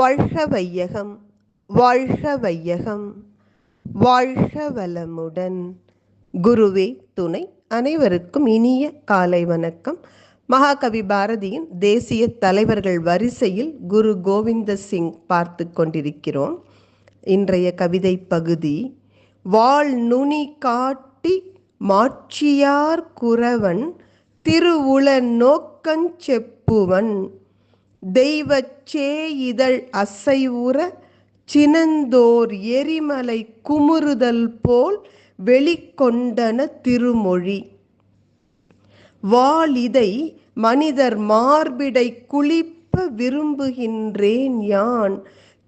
வாழ்க வையகம் வாழ்க வையகம் வாழ்க வளமுடன் குருவே துணை அனைவருக்கும் இனிய காலை வணக்கம். மகாகவி பாரதியின் தேசிய தலைவர்கள் வரிசையில் குரு கோவிந்த சிங் பார்த்து கொண்டிருக்கிறோம். இன்றைய கவிதை பகுதி வாழ் நுனி காட்டி மாட்சியார் குறவன் திருவுள நோக்கஞ்செப்புவன் தெய்வச்சே இதழ் அசைவுற சினந்தோர் எரிமலை குமுறுதல் போல் வெளிக்கொண்டன திருமொழி. வாளிதை மனிதர் மார்பிடை குளிப்ப விரும்புகின்றேன் யான்.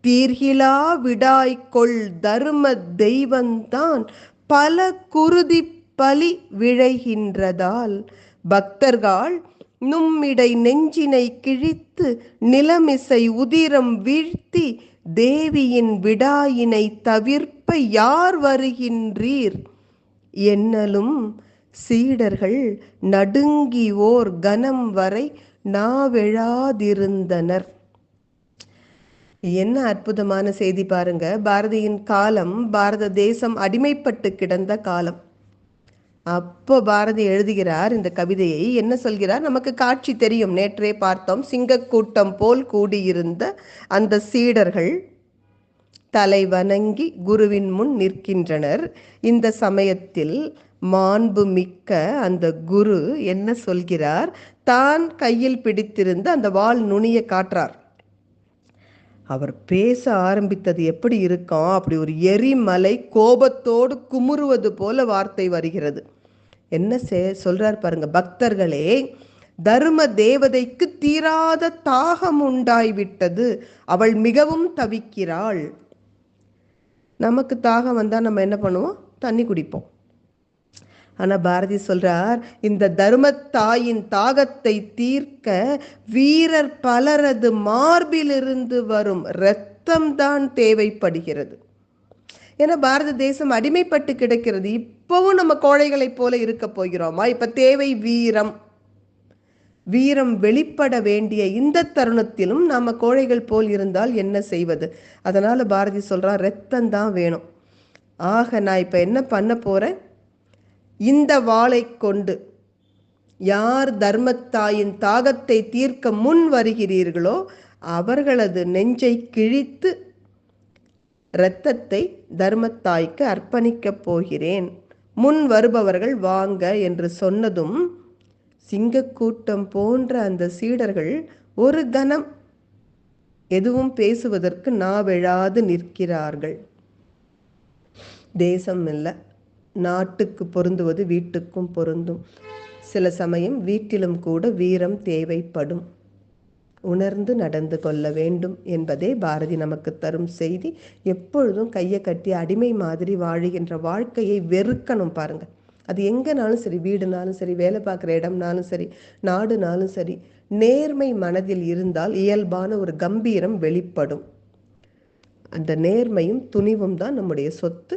தீர்கிலா விடாய்கொள் தர்ம தெய்வந்தான். பல குருதி பலி விழைகின்றதால் பக்தர்கள் நும்மிடை நெஞ்சினை கிழித்து நிலமிசை உதிரம் வீழ்த்தி தேவியின் விடாயினை தவிர்ப்ப யார் வருகின்றீர்? என்னலும் சீடர்கள் நடுங்கி ஓர் கனம் வரை நாவெழாதிருந்தனர். என்ன அற்புதமான செய்தி பாருங்க. பாரதியின் காலம் பாரத தேசம் அடிமைப்பட்டு கிடந்த காலம். அப்போ பாரதி எழுதுகிறார் இந்த கவிதையை. என்ன சொல்கிறார்? நமக்கு காட்சி தெரியும். நேற்றே பார்த்தோம். சிங்கக்கூட்டம் போல் கூடியிருந்த அந்த சீடர்கள் தலை வணங்கி குருவின் முன் நிற்கின்றனர். இந்த சமயத்தில் மாண்பு மிக்க அந்த குரு என்ன சொல்கிறார்? தான் கையில் பிடித்திருந்த அந்த வாள் நுனியை காட்டுறார். அவர் பேச ஆரம்பித்தது எப்படி இருக்கும்? அப்படி ஒரு எரிமலை கோபத்தோடு குமுறுவது போல வார்த்தை வருகிறது. என்ன செ சொல்றார் பாருங்க பக்தர்களே தர்ம தேவதைக்கு தீராத தாகம் உண்டாய்விட்டது. அவள் மிகவும் தவிக்கிறாள். நமக்கு தாகம் வந்தால் நம்ம என்ன பண்ணுவோம்? தண்ணி குடிப்போம். ஆனால் பாரதி சொல்கிறார் இந்த தர்மத்தாயின் தாகத்தை தீர்க்க வீரர் பலரது மார்பிலிருந்து வரும் இரத்தம் தான் தேவைப்படுகிறது. ஏன்னா பாரத தேசம் அடிமைப்பட்டு கிடக்கிறது. இப்பவும் நம்ம கோழைகளைப் போல இருக்க போகிறோமா? இப்ப தேவை வீரம். வீரம் வெளிப்பட வேண்டிய இந்த தருணத்திலும் நாம கோழைகள் போல் இருந்தால் என்ன செய்வது? அதனால பாரதி சொல்றா ரத்தம் தான் வேணும். ஆக நான் இப்ப என்ன பண்ண போறேன்? இந்த வாளை கொண்டு யார் தர்மத்தாயின் தாகத்தை தீர்க்க முன் வருகிறீர்களோ அவர்களது நெஞ்சை கிழித்து இரத்தத்தை தர்மத்தாய்க்கு அர்ப்பணிக்கப் போகிறேன். முன் வருபவர்கள் வாங்க என்று சொன்னதும் சிங்கக்கூட்டம் போன்ற அந்த சீடர்கள் ஒரு கணம் எதுவும் பேசுவதற்கு நாவெழாது நிற்கிறார்கள். தேசம் இல்லை. நாட்டுக்கு பொருந்துவது வீட்டுக்கும் பொருந்தும். சில சமயம் வீட்டிலும் கூட வீரம் தேவைப்படும். உணர்ந்து நடந்து கொள்ள வேண்டும் என்பதே பாரதி நமக்கு தரும் செய்தி. எப்பொழுதும் கையை கட்டி அடிமை மாதிரி வாழுகின்ற வாழ்க்கையை வெறுக்கணும் பாருங்க. அது எங்கனாலும் சரி வீடுனாலும் சரி வேலை பார்க்குற இடம்னாலும் சரி நாடுனாலும் சரி நேர்மை மனதில் இருந்தால் இயல்பான ஒரு கம்பீரம் வெளிப்படும். அந்த நேர்மையும் துணிவும் தான் நம்முடைய சொத்து.